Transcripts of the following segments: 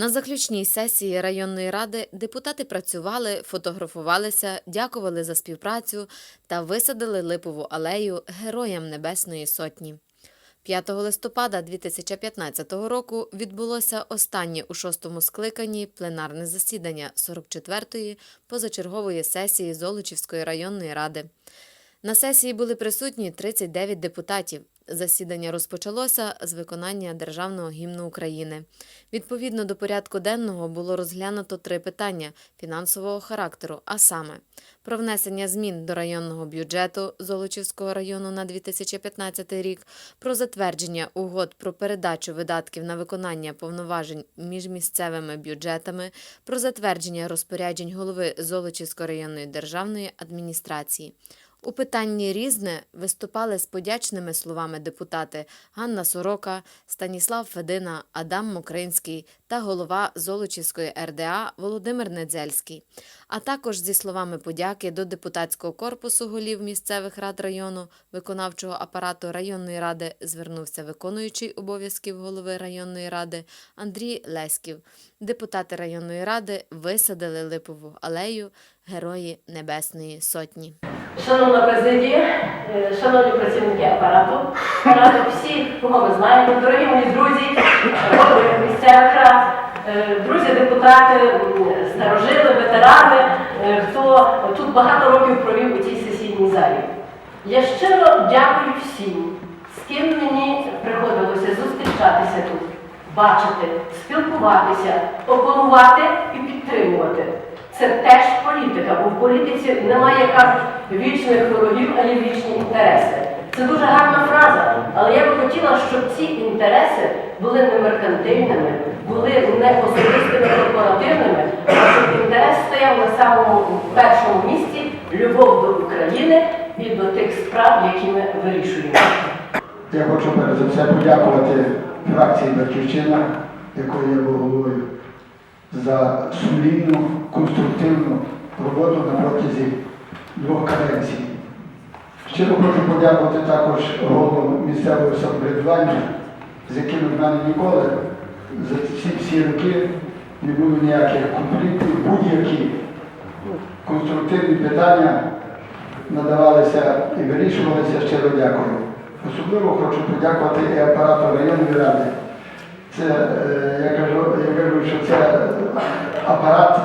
На заключній сесії районної ради депутати працювали, фотографувалися, дякували за співпрацю та висадили липову алею Героям Небесної Сотні. 5 листопада 2015 року відбулося останнє у шостому скликанні пленарне засідання 44-ї позачергової сесії Золочівської районної ради. На сесії були присутні 39 депутатів. Засідання розпочалося з виконання Державного гімну України. Відповідно до порядку денного було розглянуто три питання фінансового характеру, а саме про внесення змін до районного бюджету Золочівського району на 2015 рік, про затвердження угод про передачу видатків на виконання повноважень між місцевими бюджетами, про затвердження розпоряджень голови Золочівської районної державної адміністрації. У питанні різне виступали з подячними словами депутати Ганна Сорока, Станіслав Федина, Адам Мокринський та голова Золочівської РДА Володимир Недзельський, а також зі словами подяки до депутатського корпусу голів місцевих рад району, виконавчого апарату районної ради звернувся виконуючий обов'язків голови районної ради Андрій Леськів. Депутати районної ради висадили липову алею Герої Небесної Сотні. Шановна президія, е, шановні працівники апарату, ради всі, кого ми знаємо, дорогі мої друзі, голови рад, е, друзі депутати, старожили, ветерани, е, хто тут багато років провів у цій сесійній залі. Я щиро дякую всім, з ким мені приходилося зустрічатися тут, бачити, спілкуватися, опонувати і підтримувати. Це теж політика, бо в політиці немає кажуть, вічних ворогів, а є вічні інтереси. Це дуже гарна фраза, але я би хотіла, щоб ці інтереси були не меркантильними, були не особистими корпоративними, а щоб інтерес стояв на самому першому місці любов до України і до тих справ, які ми вирішуємо. Я хочу перш за все подякувати фракції Батьківщина, якої я був головою, за сумлінну, конструктивну роботу на протязі двох каденцій. Щиро хочу подякувати також головам місцевого самоврядування, з якими в мене ніколи за ці всі роки не було ніяких конфліктів, будь-які конструктивні питання надавалися і вирішувалися. Щиро дякую. Особливо хочу подякувати і апарату районної ради. Це, е, кажу, що це апарат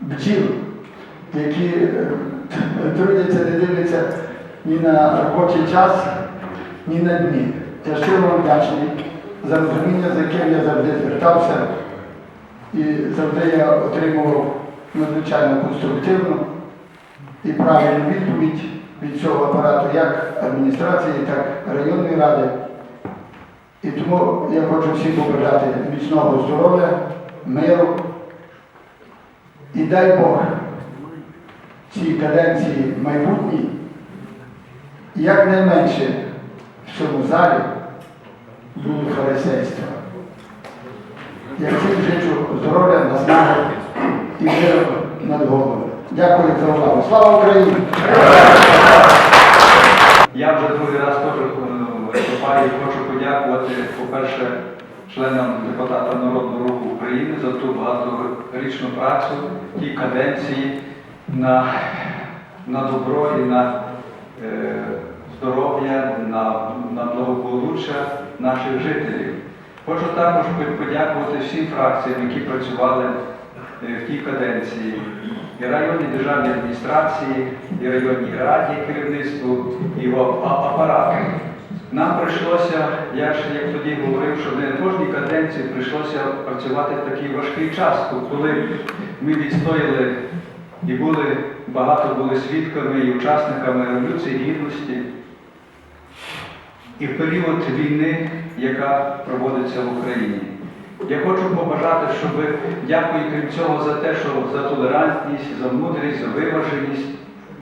бджіл, які е, трудяться, не дивляться ні на робочий час, ні на дні. Я щиро вам вдячний за розуміння, з яким я завжди звертався. І завжди я отримував надзвичайно конструктивну і правильну відповідь від цього апарату як адміністрації, так і районної ради. І тому я хочу всім побажати міцного здоров'я, миру. І дай Бог цій каденції майбутній якнайменше в цьому залі було фарисейства. Я всім жичу здоров'я, наснаги і миру над головою. Дякую за увагу. Слава Україні! Я вже другий раз теж е, виступаю і хочу подякувати, по-перше, членам депутата Народного руху України за ту багаторічну працю, ті каденції на, на добро і на е, здоров'я, на, на благополуччя наших жителів. Хочу також подякувати всім фракціям, які працювали е, в тій каденції, і районній державній адміністрації, і районній раді, керівництву, і його апарату. Нам прийшлося, я ж як тоді говорив, що не кожній каденції прийшлося працювати в такий важкий час, коли ми відстояли і були багато були свідками і учасниками Революції Гідності і в період війни, яка проводиться в Україні. Я хочу побажати, щоб дякую крім цього за те, що за толерантність, за мудрість, за виваженість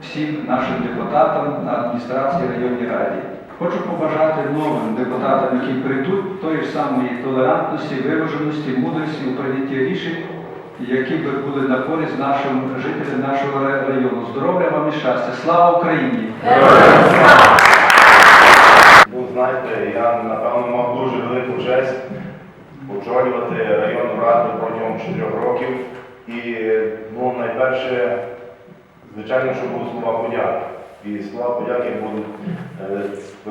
всім нашим депутатам на адміністрації районній раді. Хочу побажати новим депутатам, які прийдуть тої ж самої толерантності, виваженості, мудрості у прийнятті рішень, які би були на користь нашим жителям нашого району. Здоров'я вам і щастя! Слава Україні! Був, знаєте, я напевно мав дуже велику честь очолювати районну ради протягом чотирьох років. І ну, найперше, звичайно, що будуть слова подяки. І слова подяки будуть е,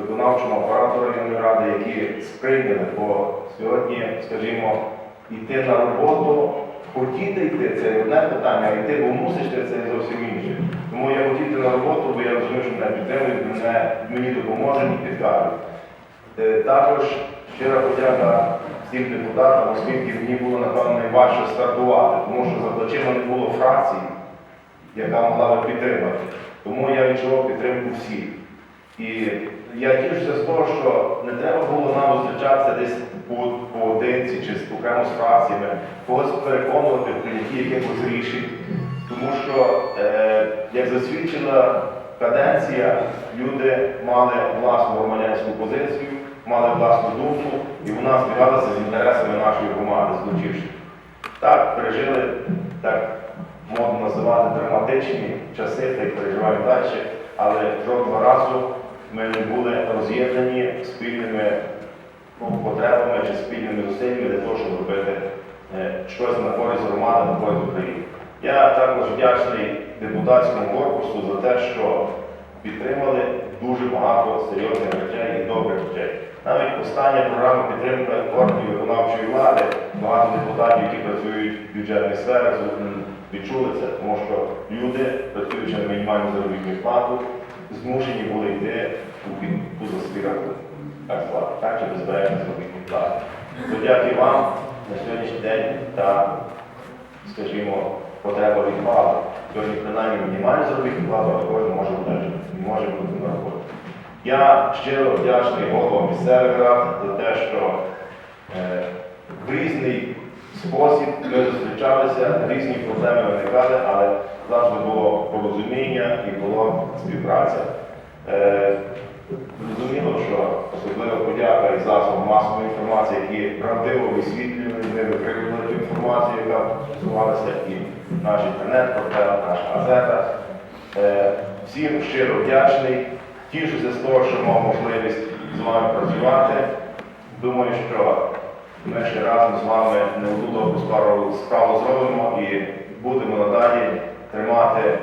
виконавчому апарату районної ради, які сприйняли, бо сьогодні, скажімо, йти на роботу, хотіти йти це одне питання, а йти, бо мусиш це зовсім інше. Тому я хотів на роботу, бо я розумію, що мене підтримують, мене, мені допоможуть і підкажуть. Е, Також щира подяка всім депутатам, оскільки мені було напевно найважче стартувати, тому що за плечима не було фракції, яка могла би підтримати. Тому я відчував підтримку всіх. І я тішуся з того, що не треба було нам зустрічатися десь по- поодинці чи з окремо з фракціями, когось переконувати в прийнятті якихось рішень. Тому що, е, як засвідчила каденція, люди мали власну громадянську позицію, мали власну думку, і вона збігалася з інтересами нашої громади, злучивши. Так, пережили, так модно називати драматичні часи, та й переживаємо далі, але жодного разу ми не були роз'єднані спільними ну, потребами чи спільними зусиллями для того, щоб робити е, щось на користь громади, на користь України. Я також вдячний депутатському корпусу за те, що підтримали дуже багато серйозних речей і добрих речей. Навіть остання програма підтримки органів виконавчої влади, багато депутатів, які працюють в бюджетних сферах, відчули це, тому що люди, працюючи на мінімальну заробітну плату, змушені були йти у відпустку за свій. Так звати, так чи безбережно заробітні плати. Подяки вам на сьогоднішній день та, скажімо, потреба відпаду. Сьогодні принаймні мінімальну заробітну плату, але кожен може одержати, і може бути на роботі. Я щиро вдячний головам місцевих рад за те, що е, в різний спосіб ми зустрічалися, різні проблеми виникали, але завжди було порозуміння і була співпраця. Е, Зрозуміло, що особлива подяка і засобам масової інформації, які правдиво висвітлювали, ми викривили ту інформацію, яка стосувалася і наш інтернет-портал, наша газета. Е, Всім щиро вдячний. Тішуся з того, що мав можливість з вами працювати. Думаю, що ми ще разом з вами не одну добру справу, зробимо і будемо надалі тримати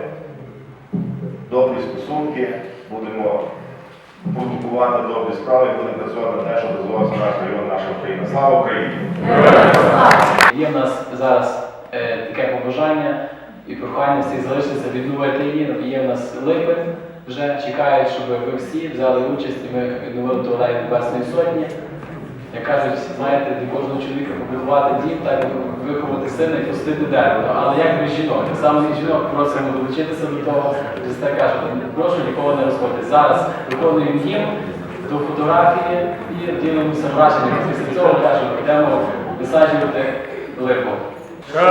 добрі стосунки, будемо продукувати добрі справи будемо працювати на те, щоб розвивався наш район, наша Україна. Слава Україні! Є в нас зараз е, таке побажання і прохання всіх залишитися відновити її. Є в нас липень, вже чекають, щоб ви всі взяли участь і ми відновили ту алею Небесної Сотні. Як кажуть, знаєте, для кожного чоловіка побудувати дім, так виховати сина і посадити дерево. Але як ми жінок, так само і жінок просимо долучитися до того. Христа каже, прошу нікого не розходити. Зараз виконуємо гімн до фотографії і ділимося враженнями. Після цього кажуть, йдемо висаджувати липу. Za